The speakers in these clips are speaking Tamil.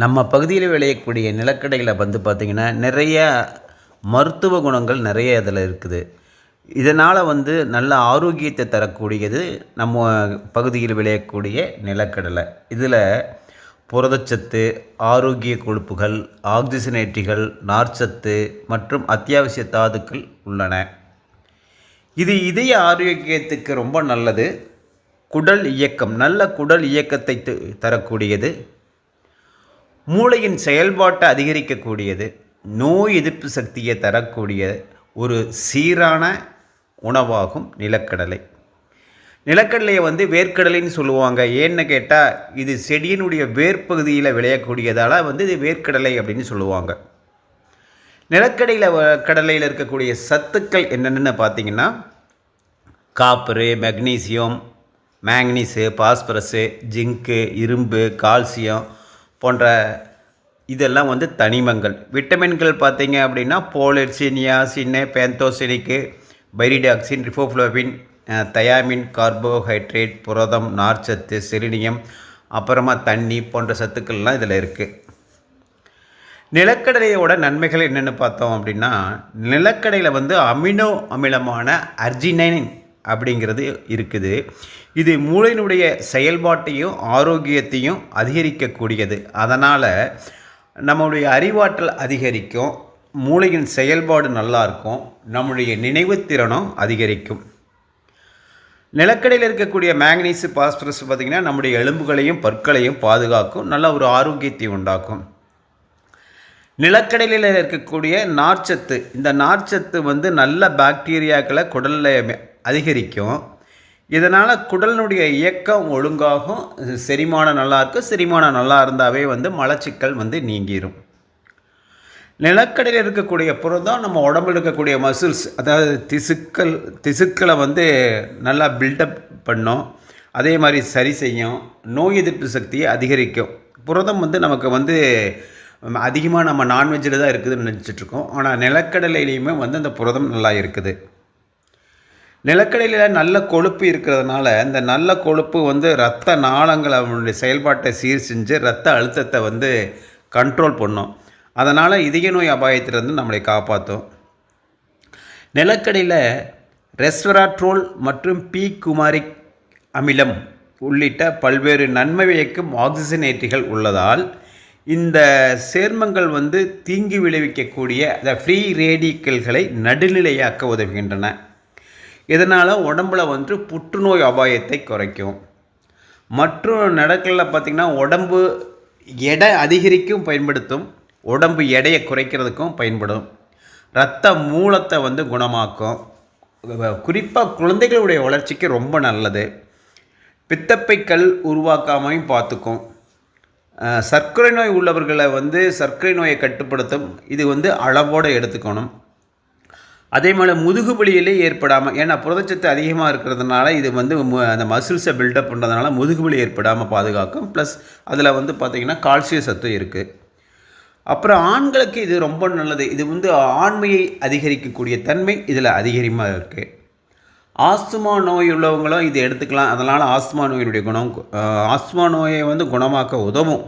நம்ம பகுதியில் விளையக்கூடிய நிலக்கடையில் வந்து பார்த்திங்கன்னா நிறைய மருத்துவ குணங்கள் நிறைய இதில் இருக்குது. இதனால் வந்து நல்ல ஆரோக்கியத்தை தரக்கூடியது நம்ம பகுதியில் விளையக்கூடிய நிலக்கடலை. இதில் புரதச்சத்து ஆரோக்கிய கொழுப்புகள் ஆக்சிஜனேற்றிகள் நார்ச்சத்து மற்றும் அத்தியாவசிய தாதுக்கள் உள்ளன. இது இதய ஆரோக்கியத்துக்கு ரொம்ப நல்லது. குடல் இயக்கம் நல்ல குடல் இயக்கத்தை தரக்கூடியது. மூளையின் செயல்பாட்டை அதிகரிக்கக்கூடியது நோய் எதிர்ப்பு சக்தியை தரக்கூடிய ஒரு சீரான உணவாகும் நிலக்கடலை. நிலக்கடலையை வந்து வேர்க்கடலைன்னு சொல்லுவாங்க. ஏன்னு கேட்டால் இது செடியினுடைய வேர்ப்பகுதியில் விளையக்கூடியதால் வந்து இது வேர்க்கடலை அப்படின்னு சொல்லுவாங்க. நிலக்கடையில் கடலையில் இருக்கக்கூடிய சத்துக்கள் என்னென்னு பார்த்தீங்கன்னா copper magnesium manganese phosphorus zinc இரும்பு கால்சியம் போன்ற இதெல்லாம் வந்து தனிமங்கள். விட்டமின்கள் பார்த்தீங்க அப்படின்னா போலட்ஸு சின்ன pantothenic pyridoxine riboflavin thiamine carbohydrate புரதம் நார்ச்சத்து செலினியம் அப்புறமா தண்ணி போன்ற சத்துக்கள்லாம் இதில் இருக்குது நிலக்கடலையோட நன்மைகள் என்னென்னு பார்த்தோம் அப்படின்னா நிலக்கடையில் வந்து அமினோ அமிலமான அர்ஜினைன் அப்படிங்கிறது இருக்குது. இது மூளையினுடைய செயல்பாட்டையும் ஆரோக்கியத்தையும் அதிகரிக்கக்கூடியது. அதனால் நம்மளுடைய அறிவாற்றல் அதிகரிக்கும் மூளையின் செயல்பாடு நல்லாயிருக்கும் நம்முடைய நினைவுத்திறனும் அதிகரிக்கும். நிலக்கடையில் இருக்கக்கூடிய மேங்கனீஸு பாஸ்பரஸ் பார்த்திங்கன்னா நம்முடைய எலும்புகளையும் பற்களையும் பாதுகாக்கும் நல்ல ஒரு ஆரோக்கியத்தை உண்டாக்கும். நிலக்கடலையில் இருக்கக்கூடிய நார்ச்சத்து இந்த நார்ச்சத்து வந்து நல்ல பாக்டீரியாக்களை குடலில் அதிகரிக்கும். இதனால் குடலினுடைய இயக்கம் ஒழுங்காகும். செரிமானம் நல்லா இருக்கும் செரிமானம் நல்லா இருந்தாவே வந்து மலச்சிக்கல் வந்து நீங்கிரும். நிலக்கடையில் இருக்கக்கூடிய புரதம் நம்ம உடம்புல இருக்கக்கூடிய மசில்ஸ் அதாவது திசுக்கள் திசுக்களை வந்து நல்லா பில்டப் பண்ணும். அதே மாதிரி சரி செய்யும். நோய் எதிர்ப்பு சக்தியை அதிகரிக்கும். புரதம் வந்து நமக்கு வந்து அதிகமாக நம்ம நான்வெஜ்ஜில் தான் இருக்குதுன்னு நினச்சிட்ருக்கோம் ஆனால் நிலக்கடலையிலையுமே வந்து அந்த புரதம் நல்லா இருக்குது. நிலக்கடலையில் நல்ல கொழுப்பு இருக்கிறதுனால இந்த நல்ல கொழுப்பு வந்து ரத்த நாளங்களை அவனுடைய செயல்பாட்டை சீர் செஞ்சு ரத்த அழுத்தத்தை வந்து கண்ட்ரோல் பண்ணும். அதனால் இதய நோய் அபாயத்திலிருந்து நம்மளை காப்பாற்றும் நிலக்கடையில் ரெஸ்வராட்ரோல் மற்றும் பி குமாரிக் அமிலம் உள்ளிட்ட பல்வேறு நன்மை வியக்கும் ஆக்சிஜனேற்றிகள் உள்ளதால் இந்த சேர்மங்கள் வந்து தீங்கு விளைவிக்கக்கூடிய அந்த ஃப்ரீ ரேடிக்கல்களை நடுநிலையாக்க உதவுகின்றன. இதனால் உடம்புல வந்து புற்றுநோய் அபாயத்தை குறைக்கும். மற்றும் நடக்கலில் பார்த்திங்கன்னா உடம்பு எடை அதிகரிக்கும் பயன்படுத்தும் உடம்பு எடையை குறைக்கிறதுக்கும் பயன்படும். இரத்த மூலத்தை வந்து குணமாக்கும். குறிப்பாக குழந்தைகளுடைய வளர்ச்சிக்கு ரொம்ப நல்லது. பித்தப்பை கல் உருவாக்காமையும் பார்த்துக்கும். சர்க்கரை நோய் உள்ளவர்களை வந்து சர்க்கரை நோயை கட்டுப்படுத்தும். இது வந்து அளவோடு எடுத்துக்கணும். அதே மாதிரி முதுகு வலியிலே ஏற்படாமல் ஏன்னா புரதச்சத்து அதிகமாக இருக்கிறதுனால இது வந்து அந்த மசில்ஸை பில்டப் பண்ணுறதுனால முதுகு வலி ஏற்படாமல் பாதுகாக்கும். ப்ளஸ் அதில் வந்து பார்த்திங்கன்னா கால்சிய சத்து இருக்குது அப்புறம் ஆண்களுக்கு இது ரொம்ப நல்லது. இது வந்து ஆண்மையை அதிகரிக்கக்கூடிய தன்மை இதில் அதிகமாக இருக்குது ஆஸ்துமா நோய் உள்ளவங்களும் இது எடுத்துக்கலாம். அதனால் ஆஸ்துமா நோயினுடைய குணம் ஆஸ்துமா நோயை வந்து குணமாக்க உதவும்.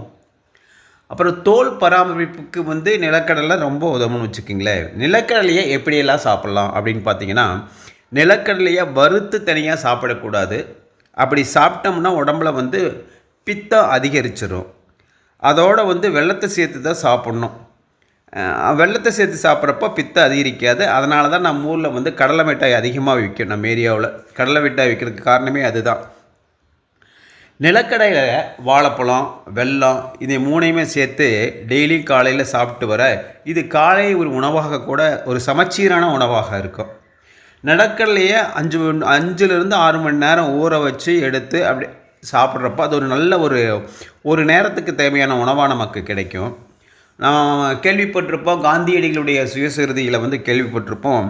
அப்புறம் தோல் பராமரிப்புக்கு வந்து நிலக்கடலை ரொம்ப உதவும்னு வச்சுக்கிங்களேன். நிலக்கடலையை எப்படியெல்லாம் சாப்பிட்லாம் அப்படின்னு பார்த்தீங்கன்னா நிலக்கடலையை வறுத்து தனியாக சாப்பிடக்கூடாது. அப்படி சாப்பிட்டோம்னா உடம்புல வந்து பித்தம் அதிகரிச்சிடும் அதோட வந்து வெள்ளத்தை சேர்த்து தான் சாப்பிட்ணும். வெள்ளத்தை சேர்த்து சாப்பிட்றப்ப பித்தம் அதிகரிக்காது. அதனால தான் நம்ம ஊரில் வந்து கடலை மிட்டாய் அதிகமாக விற்கும் நம்ம ஏரியாவில். கடலை மிட்டாய் விற்கிறதுக்கு காரணமே அதுதான். நிலக்கடையில் வாழைப்பழம் வெல்லம் இதை மூணையுமே சேர்த்து டெய்லி காலையில் சாப்பிட்டு வர இது காலை ஒரு உணவாக கூட ஒரு சமச்சீரான உணவாக இருக்கும். நிலக்கடலையே அஞ்சு அஞ்சுலேருந்து ஆறு மணி நேரம் ஊற வச்சு எடுத்து அப்படி சாப்பிட்றப்ப அது ஒரு நல்ல ஒரு ஒரு நேரத்துக்கு தேவையான உணவாக நமக்கு கிடைக்கும். நாம் கேள்விப்பட்டிருப்போம் காந்தியடிகளுடைய சுயசரிதியில் வந்து கேள்விப்பட்டிருப்போம்.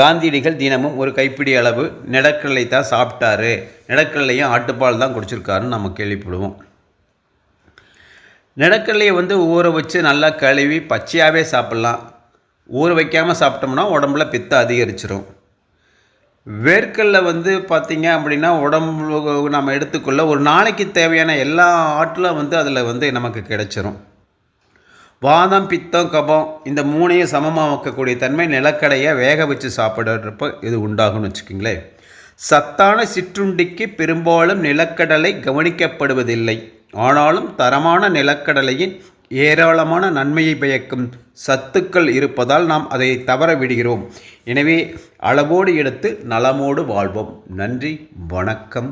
காந்தியடிகள் தினமும் ஒரு கைப்பிடி அளவு நிலக்கடலை தான் சாப்பிட்டாரு. நிலக்கடலையும் ஆட்டுப்பால் தான் குடிச்சிருக்காருன்னு நம்ம கேள்விப்படுவோம். நிலக்கடலையை வந்து ஊற வச்சு நல்லா கழுவி பச்சையாகவே சாப்பிட்லாம். ஊற வைக்காமல் சாப்பிட்டோம்னா உடம்புல பித்த அதிகரிச்சிரும். வேர்க்கல்ல வந்து பார்த்திங்க அப்படின்னா உடம்பு நம்ம எடுத்துக்கொள்ள ஒரு நாளைக்கு தேவையான எல்லா ஆற்றலும் வந்து அதில் வந்து நமக்கு கிடைச்சிரும். வாதம் பித்தம் கபம் இந்த மூணையும் சமமாக வைக்கக்கூடிய தன்மை நிலக்கடையை வேக வச்சு சாப்பிட்றப்ப இது உண்டாகும்னு வச்சுக்கோங்களேன். சத்தான சிற்றுண்டிக்கு பெரும்பாலும் நிலக்கடலை கவனிக்கப்படுவதில்லை. ஆனாலும் தரமான நிலக்கடலையின் ஏராளமான நன்மையை பயக்கும் சத்துக்கள் இருப்பதால் நாம் அதை தவற விடுகிறோம். எனவே அளவோடு எடுத்து நலமோடு வாழ்வோம். நன்றி வணக்கம்.